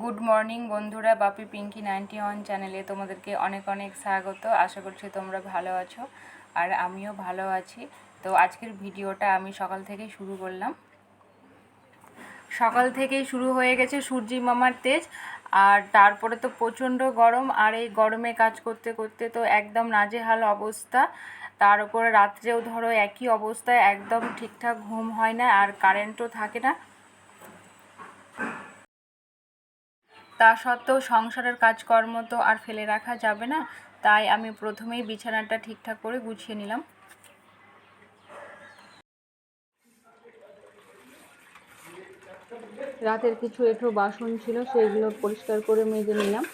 Good morning বন্ধুরা, বাপি Pinki ninety one চ্যানেলে তোমাদেরকে অনেক অনেক স্বাগত। আশা করছি তোমরা ভালো আছো আর আমিও ভালো আছি। তো আজকের ভিডিওটা আমি সকাল থেকেই শুরু করলাম। সকাল থেকেই শুরু হয়ে গেছে সূর্যি মামার তেজ আর তারপরে তো প্রচণ্ড গরম আর এই গরমে কাজ করতে করতে তো একদম নাজেহাল অবস্থা। তার উপরে রাত্রেও ধরো একই অবস্থায় একদম ঠিকঠাক ঘুম হয় না আর কারেন্টও থাকে না। তা সত্ত্বেও সংসারের কাজকর্ম তো আর ফেলে রাখা যাবে না। তাই আমি প্রথমেই বিছানাটা ঠিকঠাক করে গুছিয়ে নিলাম। রাতের কিছু একটু বাসন ছিল সেগুলো পরিষ্কার করে মেজে নিলাম।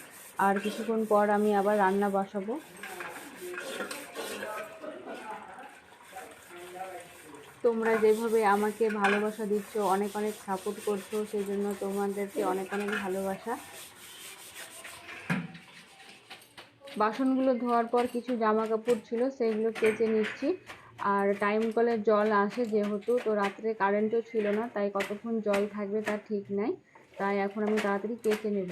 আর কিছুক্ষণ পর আমি আবার রান্না বসাবো। তোমরা যেভাবে আমাকে ভালোবাসা দিচ্ছ, অনেক অনেক সাপোর্ট করছ সেই জন্য তোমাদেরকে অনেক অনেক ভালোবাসা। বাসনগুলো ধোয়ার পর কিছু জামা কাপড় ছিল, সেগুলো কেচে নিচ্ছি। আর টাইম কলে জল আসে যেহেতু, তো রাত্রে কারেন্টও ছিল না, তাই কতক্ষণ জল থাকবে তার ঠিক নাই। তাই এখন আমি তাড়াতাড়ি কেচে নেব।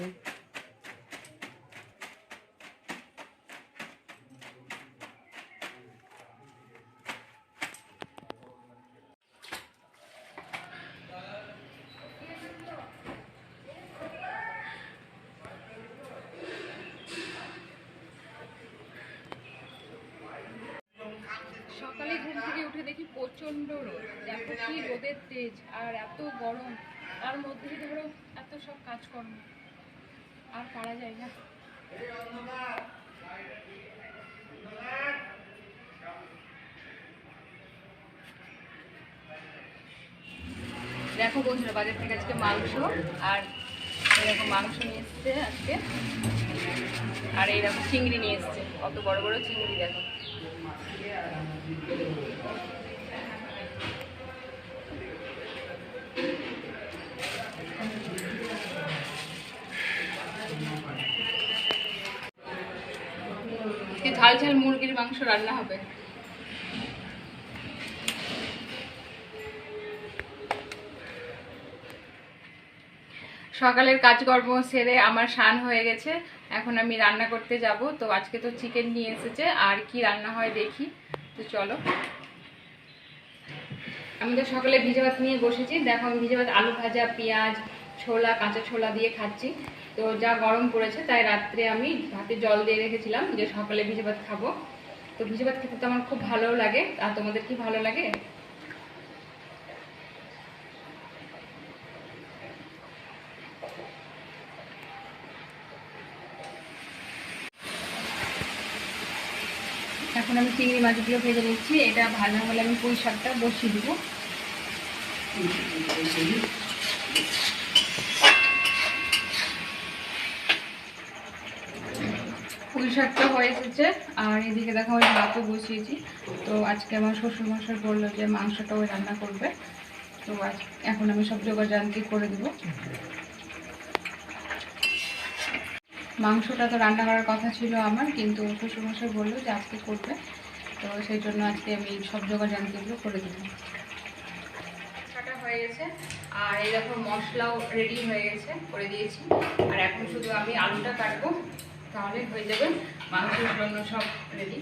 ঘুম দেখি প্রচণ্ড রোদ দেখো কি রোদের তেজ আর এত গরম, তার মধ্যে ধরো এত সব কাজকর্ম, আর পারা যায় না। দেখো বন্ধুরা, বাজার থেকে আজকে মাংস আর এরকম মাংস নিয়ে এসছে আজকে। আর এইরকম চিংড়ি নিয়ে এসছে, কত বড় বড় চিংড়ি দেখো। আজকে ঝাল ঝাল মুরগির মাংস রান্না হবে? সকালের কাজকর্ম সেরে আমার স্নান হয়ে গেছে। এখন আমি রান্না করতে যাব। তো আজকে তো চিকেন নিয়ে এসেছে, আর কি রান্না হয় দেখি। তো চলো। আমি তো সকালে ভিজে ভাত নিয়ে বসেছি। দেখো, আমি ভিজে ভাত আলু ভাজা, পেঁয়াজ, ছোলা, কাঁচা ছোলা দিয়ে খাচ্ছি। তো যা গরম পড়েছে, তাই রাত্রে আমি ভাতে জল দিয়ে রেখেছিলাম যে সকালে ভিজে ভাত খাব। তো ভিজে ভাত খেতে তো আমার খুব ভালো লাগে। আর তোমাদের কি ভালো লাগে? এখন আমি চিংড়ি মাছগুলো ভেজে নিচ্ছি। এটা ভাজা হলে আমি পুঁই শাকটা বসিয়ে দেবো। পুঁই শাকটা হয়ে এসেছে। আর এদিকে দেখো আমি ভাতও বসিয়েছি। তো আজকে আমার শ্বশুর মশাই বলল যে মাংসটা ওই রান্না করবে। তো আজ এখন আমি সব জোগাড় জানতি করে দেবো। মাংসটা তো রান্না করার কথা ছিল আমার, কিন্তু শ্বশুরমশাই বলল যে আজকে করবে। তো সেই জন্য আজকে আমি সব জোগাড় জানতেগুলো করে দিলাম হয়ে গেছে, আর এরকম মশলাও রেডি হয়ে গেছে, করে দিয়েছি। আর এখন শুধু আমি আলুটা কাটবো, তাহলে হয়ে যাবে মাংসের জন্য সব রেডি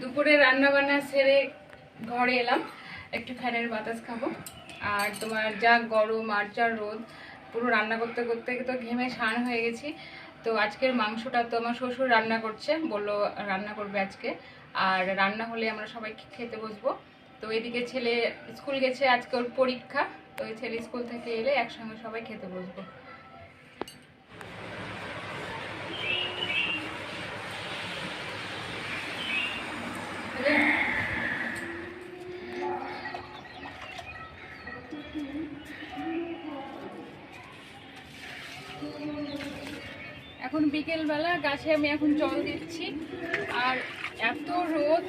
দুপুরে রান্না বান্না সেরে ঘরে এলাম। একটু ফ্যানের বাতাস খাব। আর তোমার যা গরম, আর যা রোদ, পুরো রান্না করতে করতে তো ঘেমে স্নান হয়ে গেছি। তো আজকের মাংসটা তো আমার শ্বশুর রান্না করছে, বলল রান্না করবে আজকে। আর রান্না হলে আমরা সবাই খেতে বসবো? তো এদিকে ছেলে স্কুল গেছে, আজকে ওর পরীক্ষা। তো ছেলে স্কুল থেকে এলে একসঙ্গে সবাই খেতে বসবো এখন বিকেলবেলা গাছে আমি এখন জল দিচ্ছি। আর এত রোদ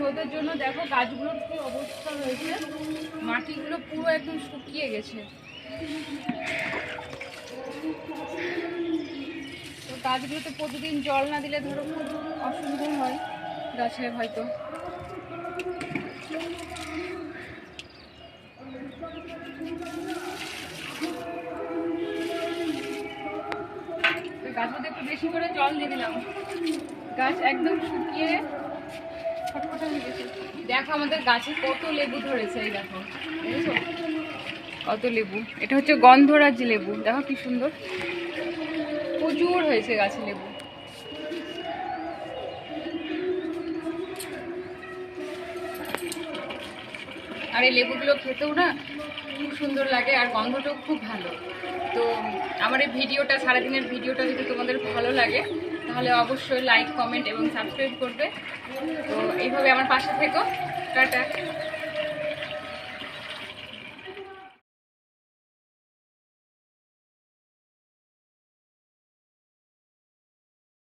রোদের জন্য দেখো গাছগুলোর কি অবস্থা হয়েছে। মাটিগুলো পুরো একদম শুকিয়ে গেছে। তো গাছগুলোতে প্রতিদিন জল না দিলে ধরো খুব অসুবিধা হয় গাছে হয়তো। তো গাছগুলোতে একটু বেশি করে জল দিয়ে দিলাম। গাছ একদম শুকিয়ে ফটফটা হয়ে গেছে। দেখো আমাদের গাছে কত লেবু ধরেছে, এই দেখো। কত লেবু। এটা হচ্ছে গন্ধরাজ লেবু। দেখো কি সুন্দর। প্রচুর হয়েছে গাছে লেবু। আর এই লেবুগুলো খেতেও না খুব সুন্দর লাগে আর গন্ধটাও খুব ভালো। তো আমার এই ভিডিওটা, সারাদিনের ভিডিওটা যদি তোমাদের ভালো লাগে, তাহলে অবশ্যই লাইক কমেন্ট এবং সাবস্ক্রাইব করবে। তো এইভাবে আমার পাশে থেকো। টাটা।